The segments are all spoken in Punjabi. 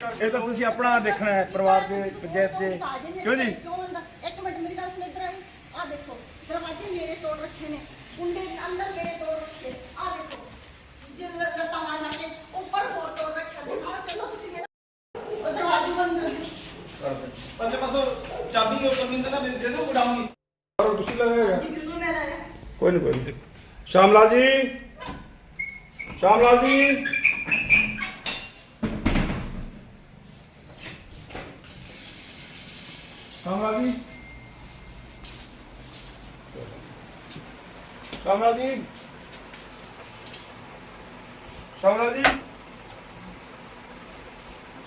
ਇਹ ਤਾਂ ਤੁਸੀਂ ਆਪਣਾ ਦੇਖਣਾ ਹੈ ਪਰਿਵਾਰ ਦੇ ਪੰਚਾਇਤ 'ਚ। ਕਿਉਂ ਜੀ? ਇੱਕ ਮਿੰਟ ਮੇਰੀ ਗੱਲ ਸੁਣ ਇੱਧਰ ਆਈ। ਆ ਦੇਖੋ ਦਰਵਾਜ਼ੇ ਮੇਰੇ ਤੋੜ ਰੱਖੇ ਨੇ। ਕੁੰਡੇ ਅੰਦਰ ਮੇਰੇ ਤੋੜ ਰੱਖੇ। ਆ ਦੇਖੋ ਜੇ ਲੱਤਾਂ ਮਾਰ ਮਾਰ ਕੇ ਉੱਪਰ ਹੋਰ ਤੋੜ ਰੱਖਿਆ। ਦਿਖਾਓ ਚਲੋ ਤੁਸੀਂ ਮੇਰਾ ਦਰਵਾਜ਼ੇ ਬੰਦ ਪਰਲੇ ਪਾਸੋਂ ਚਾਬੀ ਉਹ ਕਮਿੰਦ ਨਾ ਦੇ ਦੋ ਉਡਾਉਂਗੀ ਤੁਸੀਂ ਲਗਾਏਗਾ ਜੀ ਬਿਲਕੁਲ ਮੈਂ ਲਾਇਆ ਕੋਈ ਨਹੀਂ ਕੋਈ ਨਹੀਂ ਸ਼ਾਮ ਲਾਲ ਜੀ। ਸ਼ਾਮ ਲਾਲ ਜੀ। ਸ਼ਾਮ ਲਾਲ ਜੀ ਸ਼ਾਮ ਲਾਲ ਜੀ ਸ਼ਾਮ ਲਾਲ ਜੀ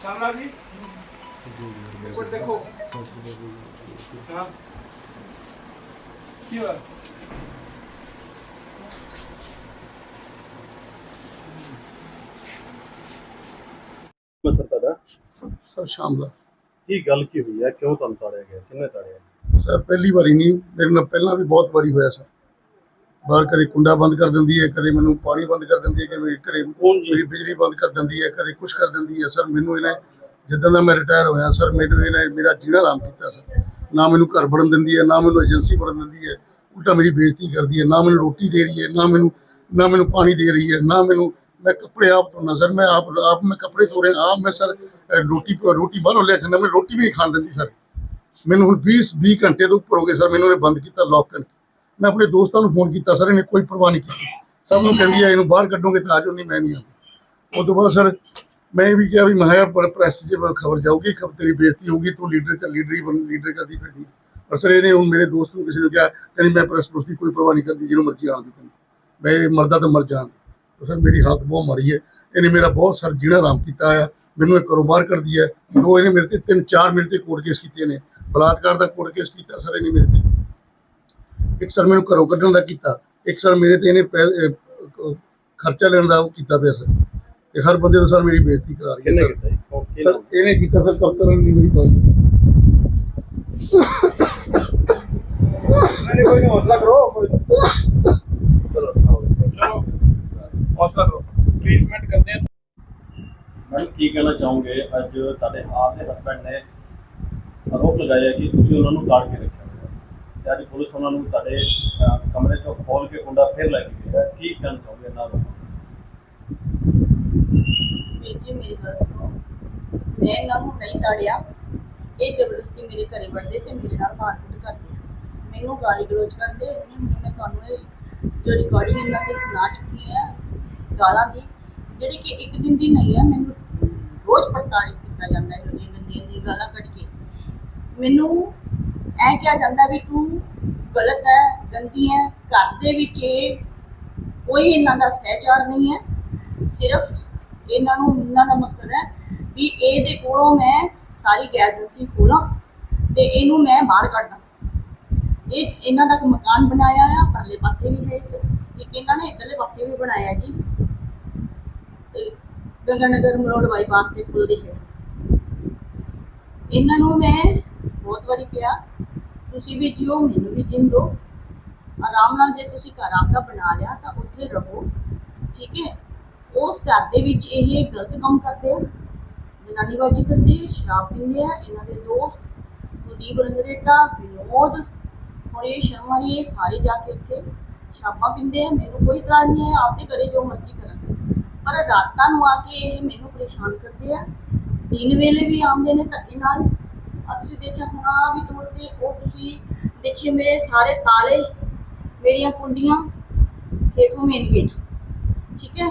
ਸ਼ਾਮ ਲਾਲ ਜੀ ਇੱਕ ਮਿੰਟ ਦੇਖੋ ਹਾਂ ਕੀ ਗੱਲ ਕੀ ਹੋਈ ਹੈ? ਕਿਉਂ ਤੁਹਾਨੂੰ ਤਾੜਿਆ ਗਿਆ? ਕਿੰਨੇ ਤਾੜਿਆ ਸਰ ਪਹਿਲੀ ਵਾਰੀ ਨਹੀਂ। ਮੇਰੇ ਨਾਲ ਪਹਿਲਾਂ ਵੀ ਬਹੁਤ ਵਾਰੀ ਹੋਇਆ ਸਰ। ਬਾਹਰ ਕਦੇ ਕੁੰਡਾ ਬੰਦ ਕਰ ਦਿੰਦੀ ਹੈ ਕਦੇ ਮੈਨੂੰ ਪਾਣੀ ਬੰਦ ਕਰ ਦਿੰਦੀ ਹੈ ਕਿ ਮੇਰੇ ਘਰੇ? ਮੇਰੀ ਬਿਜਲੀ ਬੰਦ ਕਰ ਦਿੰਦੀ ਹੈ ਕਦੇ ਕੁਛ ਕਰ ਦਿੰਦੀ ਹੈ। ਸਰ ਮੈਨੂੰ ਇਹਨੇ ਜਿੱਦਾਂ ਦਾ ਮੈਂ ਰਿਟਾਇਰ ਹੋਇਆ ਸਰ ਮੈਨੂੰ ਇਹਨੇ ਮੇਰਾ ਜੀਣਾ ਆਰਾਮ ਕੀਤਾ ਸਰ। ਨਾ ਮੈਨੂੰ ਘਰ ਵੜਨ ਦਿੰਦੀ ਹੈ ਨਾ ਮੈਨੂੰ ਏਜੰਸੀ ਵੜਨ ਦਿੰਦੀ ਹੈ। ਉਲਟਾ ਮੇਰੀ ਬੇਇੱਜ਼ਤੀ ਕਰਦੀ ਹੈ। ਨਾ ਮੈਨੂੰ ਰੋਟੀ ਦੇ ਰਹੀ ਹੈ ਨਾ ਮੈਨੂੰ ਨਾ ਮੈਨੂੰ ਪਾਣੀ ਦੇ ਰਹੀ ਹੈ ਨਾ ਮੈਨੂੰ ਮੈਂ ਕੱਪੜੇ ਆਪ ਧੋਣਾ ਸਰ ਮੈਂ ਆਪ ਆਪ ਮੈਂ ਕੱਪੜੇ ਧੋ ਰਿਹਾ ਆਪ ਮੈਂ ਸਰ ਅਹ, ਰੋਟੀ ਰੋਟੀ ਬਾਹਰੋਂ ਲੈ ਕੇ ਆਉਂਦਾ ਮੈਂ ਰੋਟੀ ਵੀ ਨਹੀਂ ਖਾਣ ਦਿੰਦੀ ਸਰ। ਮੈਨੂੰ ਹੁਣ 20 20 ਘੰਟੇ ਤੋਂ ਉੱਪਰ ਹੋ ਗਏ ਸਰ ਮੈਨੂੰ ਇਹਨੇ ਬੰਦ ਕੀਤਾ ਲੌਕ ਕਰਕੇ। ਮੈਂ ਆਪਣੇ ਦੋਸਤਾਂ ਨੂੰ ਫੋਨ ਕੀਤਾ ਸਰ ਇਹਨੇ ਕੋਈ ਪਰਵਾਹ ਨਹੀਂ ਕੀਤੀ। ਸਭ ਨੂੰ ਕਹਿੰਦੀ ਆ ਇਹਨੂੰ ਬਾਹਰ ਕੱਢੋਗੇ ਤਾਂ ਆਜੋ ਨਹੀਂ ਮੈਂ ਨਹੀਂ ਆਉਂਦਾ। ਉਸ ਤੋਂ ਬਾਅਦ ਸਰ ਮੈਂ ਇਹ ਵੀ ਕਿਹਾ ਵੀ ਮੈਂ ਯਾਰ ਪ੍ਰੈਸ 'ਚ ਖਬਰ ਜਾਊਗੀ ਖਬਰ ਤੇਰੀ ਬੇਇੱਜ਼ਤੀ ਹੋਊਗੀ ਤੂੰ ਲੀਡਰ ਕਰ ਲੀਡਰ ਹੀ ਬਣ ਲੀਡਰ ਕਰਦੀ ਫਿਰਦੀ। ਪਰ ਸਰ ਇਹਨੇ ਹੁਣ ਮੇਰੇ ਦੋਸਤ ਨੂੰ ਕਿਸੇ ਨੇ ਕਿਹਾ ਕਹਿੰਦੀ ਮੈਂ ਪ੍ਰੈਸ ਪ੍ਰੈਸ ਦੀ ਕੋਈ ਪਰਵਾਹ ਨਹੀਂ ਕਰਦੀ ਜਿਹਨੂੰ ਮਰਜ਼ੀ ਆਉਣ ਦੇ ਮੈਂ ਇਹ ਮਰਦਾ ਤਾਂ ਮਰ ਜਾਣ। ਤਾਂ ਸਰ ਮੇਰੀ ਹਾਲਤ ਬਹੁਤ ਮਾੜੀ ਹੈ। ਇਹਨੇ ਮੇਰਾ ਬਹੁਤ ਸਰ ਜੀਣਾ ਆਰਾਮ ਕੀਤਾ ਆ ਮੈਨੂੰ ਇਹ ਕਾਰੋਬਾਰ ਕਰਦੀ ਹੈ। ਦੋ ਇਹਨੇ ਮੇਰੇ ਤੇ ਤਿੰਨ ਚਾਰ ਮੇਰੇ ਤੇ ਕੋਰਟ ਕੇਸ ਕੀਤੇ ਨੇ। ਬਲਾਤਕਾਰ ਦਾ ਕੋਰਟ ਕੇਸ ਕੀਤਾ ਸਰ ਇਹਨੇ ਮੇਰੇ ਤੇ। ਇੱਕ ਸਰ ਮੈਨੂੰ ਘਰੋਂ ਕੱਢਣ ਦਾ ਕੀਤਾ। ਇੱਕ ਸਰ ਮੇਰੇ ਤੇ ਇਹਨੇ ਖਰਚਾ ਲੈਣ ਦਾ ਉਹ ਕੀਤਾ ਪਿਆ ਸਰ। ਤੇ ਹਰ ਬੰਦੇ ਤੋਂ ਸਰ ਮੇਰੀ ਬੇਇੱਜ਼ਤੀ ਕਰਾ ਰਹੀ ਹੈ ਸਰ? ਇਹਨੇ ਕੀਤਾ ਸਰ ਸਭ ਕਰਨ ਦੀ ਮੇਰੀ ਬਾਤ ਨਹੀਂ ਕੋਈ ਨਹੀਂ ਹੌਸਲਾ ਕਰੋ ਕੋਈ ਚਲੋ ਆਓ। ਚਲੋ ਹੌਸਲਾ ਕਰੋ ਟ੍ਰੀਟਮੈਂਟ ਕਰਦੇ ਆ। ਮੈਡਮ ਕੀ ਕਹਿਣਾ ਚਾਹੋਗੇ? ਅੱਜ ਤੁਹਾਡੇ ਆਪ ਦੇ ਹਸਬੰਡ ਨੇ ਆਰੋਪ ਲਗਾਇਆ ਕਿ ਤੁਸੀਂ ਉਹਨਾਂ ਨੂੰ ਕਾੜ ਕੇ ਰੱਖਿਆ। ਹੋਇਆ ਹੈ। ਤੇ ਅੱਜ ਪੁਲਿਸ ਉਹਨਾਂ ਨੂੰ ਤੁਹਾਡੇ ਕਮਰੇ ਚੋਂ ਖੋਲ ਕੇ ਕੁੰਡਾ ਫਿਰ ਲੈ ਕੇ ਗਿਆ। ਕੀ ਕਹਿਣਾ ਚਾਹੋਗੇ ਇਹਨਾਂ ਨੂੰ ਜੀ ਮੇਰੀ ਗੱਲ ਸੁਣੋ। ਮੈਂ ਇਹਨਾਂ ਨੂੰ ਨਹੀਂ ਤਾੜਿਆ। ਇਹ ਜ਼ਬਰਦਸਤੀ ਮੇਰੇ ਘਰੇ ਵੜਦੇ ਤੇ ਮੇਰੇ ਨਾਲ ਮਾਰਕੁੱਟ ਕਰਦੇ ਮੈਨੂੰ ਗਾਲੀ ਗਲੋਚ ਕਰਦੇ ਉਹਨੇ ਮੈਂ ਤੁਹਾਨੂੰ ਇਹ ਜੋ ਰਿਕਾਰਡਿੰਗ ਇਹਨਾਂ ਦੀ ਸੁਣਾ ਚੁੱਕੀ ਹੈ ਗਾਲਾਂ ਦੀ, ਜਿਹੜੀ ਕਿ ਇੱਕ ਦਿਨ ਦੀ ਨਹੀਂ ਹੈ ਮੈਨੂੰ ਰੋਜ਼ ਪ੍ਰਤਾੜਿਤ ਕੀਤਾ ਜਾਂਦਾ ਹੈ ਉਹਦੀ ਗੰਦੀਆਂ ਦੀ ਗਾਲਾਂ ਕੱਢ ਕੇ। ਮੈਨੂੰ ਐ ਕਿਹਾ ਜਾਂਦਾ ਵੀ ਤੂੰ ਗਲਤ ਹੈ, ਗੰਦੀ ਹੈ, ਘਰ ਦੇ ਵਿੱਚ ਇਹ ਕੋਈ ਇਹਨਾਂ ਦਾ ਸਹਿਚਾਰ ਨਹੀਂ ਹੈ। ਸਿਰਫ ਇਹਨਾਂ ਨੂੰ, ਇਹਨਾਂ ਦਾ ਮਕਸਦ ਹੈ ਵੀ ਇਹਦੇ ਕੋਲੋਂ ਮੈਂ ਸਾਰੀ ਗੈਸ ਖੋਲਾਂ ਤੇ ਇਹਨੂੰ ਮੈਂ ਬਾਹਰ ਕੱਢਾਂ ਇਹ ਇਹਨਾਂ ਦਾ ਇੱਕ ਮਕਾਨ ਬਣਾਇਆ ਆ, ਪਰਲੇ ਪਾਸੇ ਵੀ ਹੈ ਇੱਕ ਇੱਕ ਇਹਨਾਂ ਨੇ ਇੱਧਰਲੇ ਪਾਸੇ ਵੀ ਬਣਾਇਆ ਜੀ। ਗੰਗਾਨਗਰ ਮਲੋੜ ਬਾਈਪਾਸ ਦੇ ਪੁਲ ਦੇ ਹੈ ਇਹਨਾਂ ਨੂੰ ਮੈਂ ਬਹੁਤ ਵਾਰੀ ਕਿਹਾ, ਤੁਸੀਂ ਵੀ ਜਿਓ, ਮੈਨੂੰ ਵੀ ਜਿਉਣ ਆਰਾਮ ਨਾਲ ਜੇ ਤੁਸੀਂ ਘਰ ਆਪਦਾ ਬਣਾ ਲਿਆ ਤਾਂ ਉੱਥੇ ਰਹੋ, ਠੀਕ ਹੈ? ਉਸ ਘਰ ਦੇ ਵਿੱਚ ਇਹ ਗਲਤ ਕੰਮ ਕਰਦੇ ਆ। ਜਨਾਨੀਬਾਜੀ ਕਰਦੇ ਸ਼ਰਾਬ ਪੀਂਦੇ ਆ, ਇਹਨਾਂ ਦੇ ਦੋਸਤ ਕੁਲਦੀਪ ਰੰਗਰੇਟਾ, ਵਿਨੋਦ ਔਰ ਸ਼ਰਮਾ ਸ਼ਰਮਾਰੀ ਇਹ ਸਾਰੇ ਜਾ ਕੇ ਉੱਥੇ ਸ਼ਰਾਬਾਂ ਪੀਂਦੇ ਆ। ਮੈਨੂੰ ਕੋਈ ਇਤਰਾਜ਼ ਨਹੀਂ ਹੈ ਆਪਦੇ ਘਰੇ ਜੋ ਮਰਜ਼ੀ ਕਰਨ ਪਰ ਰਾਤਾਂ ਨੂੰ ਆ ਕੇ ਇਹ ਮੈਨੂੰ ਪਰੇਸ਼ਾਨ ਕਰਦੇ ਆ। ਦਿਨ ਵੇਲੇ ਵੀ ਆਉਂਦੇ ਨੇ ਧੱਕੇ ਨਾਲ। ਆ ਤੁਸੀਂ ਦੇਖਿਆ ਹੋਣਾ ਵੀ ਤੋੜਦੇ ਉਹ ਤੁਸੀਂ ਦੇਖਿਏ ਮੇਰੇ ਸਾਰੇ ਤਾਲੇ, ਮੇਰੀਆਂ ਕੁੰਡੀਆਂ, ਹੇਠੋਂ ਮੇਨ ਗੇਟ। ਠੀਕ ਹੈ?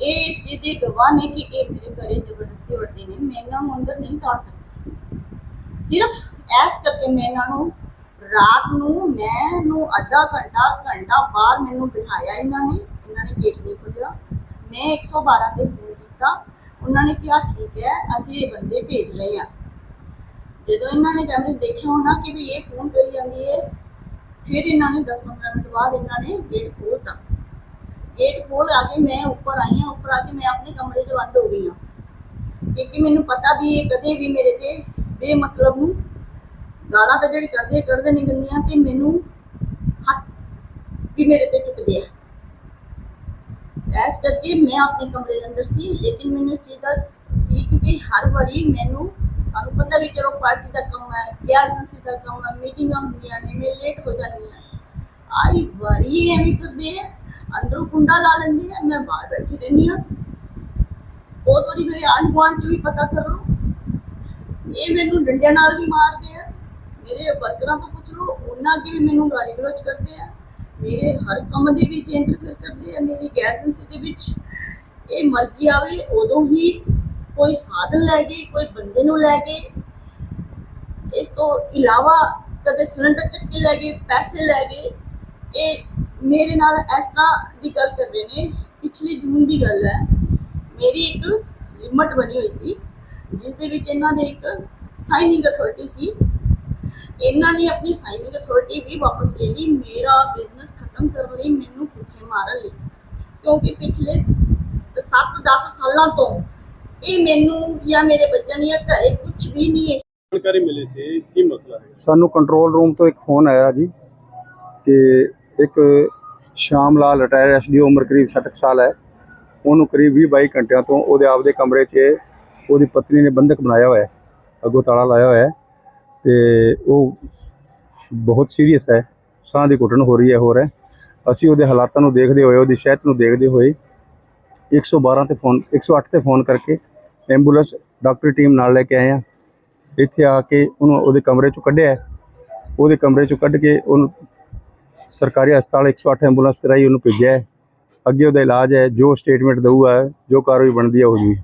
ਇਹ ਇਸ ਚੀਜ਼ ਦੇ ਗਵਾਹ ਨੇ ਕਿ ਇਹ ਮੇਰੇ ਘਰੇ ਜ਼ਬਰਦਸਤੀ ਵੜਦੇ ਨੇ ਮੈਂ ਇਹਨਾਂ ਨੂੰ ਅੰਦਰ ਨਹੀਂ ਤਾੜ ਸਕਦੀ। ਸਿਰਫ ਐਸ ਕਰਕੇ ਮੈਂ ਇਹਨਾਂ ਨੂੰ ਰਾਤ ਨੂੰ, ਮੈਂ ਨੂੰ ਅੱਧਾ ਘੰਟਾ ਘੰਟਾ ਬਾਹਰ ਮੈਨੂੰ ਬਿਠਾਇਆ ਇਹਨਾਂ ਨੇ ਇਹਨਾਂ ਨੇ ਗੇਟ ਮੈਂ 112 ਤੇ ਫੋਨ ਕੀਤਾ। ਉਹਨਾਂ ਨੇ ਕਿਹਾ, ਠੀਕ ਹੈ, ਅਸੀਂ ਇਹ ਬੰਦੇ ਭੇਜ ਰਹੇ ਹਾਂ। ਜਦੋਂ ਇਹਨਾਂ ਨੇ ਕੈਮਰੇ ਦੇਖਿਆ ਹੋਣਾ ਕਿ ਵੀ ਇਹ ਫੋਨ ਕਰੀ ਜਾਂਦੀ ਹੈ। ਫਿਰ ਇਹਨਾਂ ਨੇ 10-15 ਮਿੰਟ ਬਾਅਦ ਇਹਨਾਂ ਨੇ ਗੇਟ ਖੋਲ੍ਹਤਾ। ਗੇਟ ਖੋਲ ਆ ਕੇ ਮੈਂ ਉੱਪਰ ਆਈ ਹਾਂ। ਉੱਪਰ ਆ ਕੇ ਮੈਂ ਆਪਣੇ ਕਮਰੇ 'ਚ ਬੰਦ ਹੋ ਗਈ ਹਾਂ। ਕਿਉਂਕਿ ਮੈਨੂੰ ਪਤਾ ਵੀ ਇਹ ਕਦੇ ਵੀ ਮੇਰੇ ਤੇ ਬੇਮਤਲਬ ਨੂੰ ਗਾਲਾਂ ਤਾਂ ਜਿਹੜੀ ਕਰਦੇ ਕਰਦੇ ਨਹੀਂ ਗੰਦੀਆਂ ਤੇ ਮੈਨੂੰ ਹੱਥ ਵੀ ਮੇਰੇ ਤੇ ਚੁੱਕਦੇ ਆ। ਐਸ ਕਰਕੇ ਮੈਂ ਆਪਣੇ ਕਮਰੇ ਦੇ ਅੰਦਰ ਸੀ, ਲੇਕਿਨ ਮੈਨੂੰ ਇਸ ਚੀਜ਼ ਦਾ ਸੀ ਕਿਉਂਕਿ ਹਰ ਵਾਰੀ ਮੈਨੂੰ, ਤੁਹਾਨੂੰ ਪਤਾ ਵੀ ਚਲੋ ਪਾਰਟੀ ਦਾ ਕੰਮ ਹੈ, ਵਿਆਹ ਏਜੰਸੀ ਦਾ ਕੰਮ ਹੈ ਮੀਟਿੰਗਾਂ ਹੁੰਦੀਆਂ ਨੇ, ਮੈਂ ਲੇਟ ਹੋ ਜਾਂਦੀ ਹਾਂ। ਆਈ ਵਾਰੀ ਐਵੇਂ ਕਰਦੇ ਆ, ਅੰਦਰੋਂ ਕੁੰਡਾ ਲਾ ਲੈਂਦੇ ਆ ਮੈਂ ਬਾਹਰ ਬੈਠੀ ਰਹਿੰਦੀ ਹਾਂ। ਬਹੁਤ ਵਾਰੀ ਮੇਰੇ ਆਂਢ ਗੁਆਂਢ ਚ ਵੀ ਪਤਾ ਕਰੋ ਇਹ ਮੈਨੂੰ ਡੰਡਿਆਂ ਨਾਲ ਵੀ ਮਾਰਦੇ ਆ, ਮੇਰੇ ਵਰਕਰਾਂ ਤੋਂ ਪੁੱਛ ਲਓ, ਉਹਨਾਂ ਅੱਗੇ ਵੀ ਮੈਨੂੰ ਗਾਲੀ ਗਲੋਚ ਕਰਦੇ ਆ। ਮੇਰੇ ਹਰ ਕੰਮ ਦੇ ਵਿੱਚ ਇੰਟਰਫੇਅਰ ਕਰਦੇ ਆ, ਮੇਰੀ ਗੈਸ ਏਜੰਸੀ ਦੇ ਵਿੱਚ ਇਹ ਮਰਜ਼ੀ ਆਵੇ, ਉਦੋਂ ਹੀ ਕੋਈ ਸਾਧਨ ਲੈ ਗਏ ਕੋਈ ਬੰਦੇ ਨੂੰ ਲੈ ਗਏ ਇਸ ਤੋਂ ਇਲਾਵਾ ਕਦੇ ਸਿਲੰਡਰ ਚੱਕੇ ਲੈ ਗਏ, ਪੈਸੇ ਲੈ ਗਏ, ਇਹ ਮੇਰੇ ਨਾਲ ਇਸ ਤਰ੍ਹਾਂ ਦੀ ਗੱਲ ਕਰ ਰਹੇ ਨੇ, ਪਿਛਲੇ ਜੂਨ ਦੀ ਗੱਲ ਹੈ, ਮੇਰੀ ਇੱਕ ਲਿਮਟ ਬਣੀ ਹੋਈ ਸੀ, ਜਿਸ ਦੇ ਵਿੱਚ ਇਹਨਾਂ ਦੇ ਇੱਕ ਸਾਈਨਿੰਗ ਅਥਾਰਟੀ ਸੀ ਇਹਨਾਂ ਨੇ ਆਪਣੀ ਸਾਈਨਿੰਗ ਅਥਾਰਟੀ ਵੀ ਵਾਪਸ ਲੈ ਲਈ। ਮੇਰਾ ਬਿਜ਼ਨਸ ਖਤਮ ਕਰਨ ਲਈ ਮੈਨੂੰ ਭੁੱਖੇ ਮਾਰਨ ਲਈ। ਕਿਉਂਕਿ ਪਿਛਲੇ 7-10 ਸਾਲਾਂ ਤੋਂ ਇਹ ਮੈਨੂੰ ਜਾਂ ਮੇਰੇ ਬੱਚਿਆਂ ਨੂੰ ਜਾਂ ਘਰੇ ਕੁਝ ਵੀ ਨਹੀਂ ਹੈ। ਜਾਣਕਾਰੀ ਮਿਲੀ ਸੀ ਕੀ ਮਸਲਾ ਹੈ? ਸਾਨੂੰ ਕੰਟਰੋਲ ਰੂਮ ਤੋਂ ਇੱਕ ਫੋਨ ਆਇਆ ਜੀ ਕਿ ਇੱਕ ਸ਼ਾਮ ਲਾਲ ਰਿਟਾਇਰ ਐਸਡੀਓ ਉਮਰ ਕਰੀਬ 60 ਕੁ ਸਾਲ ਹੈ। ਉਹਨੂੰ ਕਰੀਬ 20 22 ਘੰਟਿਆਂ ਤੋਂ ਉਹਦੇ ਆਪਦੇ ਕਮਰੇ 'ਚ ਉਹਦੀ ਪਤਨੀ ਨੇ ਬੰਦਕ ਬਣਾਇਆ ਹੋਇਆ ਹੈ। ਅੱਗੋਂ ਤਾਲਾ ਲਾਇਆ ਹੋਇਆ ਹੈ। ਤੇ ਉਹ ਬਹੁਤ ਸੀਰੀਅਸ ਹੈ। ਸਾਹ ਦੀ ਘੁੱਟਣ ਹੋ ਰਹੀ ਹੈ ਹੋਰ ਹੈ। ਅਸੀਂ ਉਹਦੇ ਹਾਲਾਤਾਂ ਨੂੰ ਦੇਖਦੇ ਹੋਏ, ਉਹਦੀ ਸਿਹਤ ਨੂੰ ਦੇਖਦੇ ਹੋਏ 112 ਤੇ ਫੋਨ 108 ਤੇ ਫੋਨ ਕਰਕੇ ਐਂਬੂਲੈਂਸ ਡਾਕਟਰੀ ਟੀਮ ਨਾਲ ਲੈ ਕੇ ਆਏ ਆ ਇੱਥੇ ਆ ਕੇ ਉਹਨੂੰ ਉਹਦੇ ਕਮਰੇ ਚੋਂ ਕੱਢਿਆ ਉਹਦੇ ਕਮਰੇ ਚੋਂ ਕੱਢ ਕੇ ਉਹਨੂੰ ਸਰਕਾਰੀ ਹਸਪਤਾਲ 108 ਐਂਬੂਲੈਂਸ ਤੇ ਰਾਹੀਂ ਉਹਨੂੰ ਭੇਜਿਆ ਅੱਗੇ ਉਹਦਾ ਇਲਾਜ ਹੈ, ਜੋ ਸਟੇਟਮੈਂਟ ਦਊਗਾ, ਜੋ ਕਾਰਵਾਈ ਬਣਦੀ ਹੈ ਹੋ ਜੂਗੀ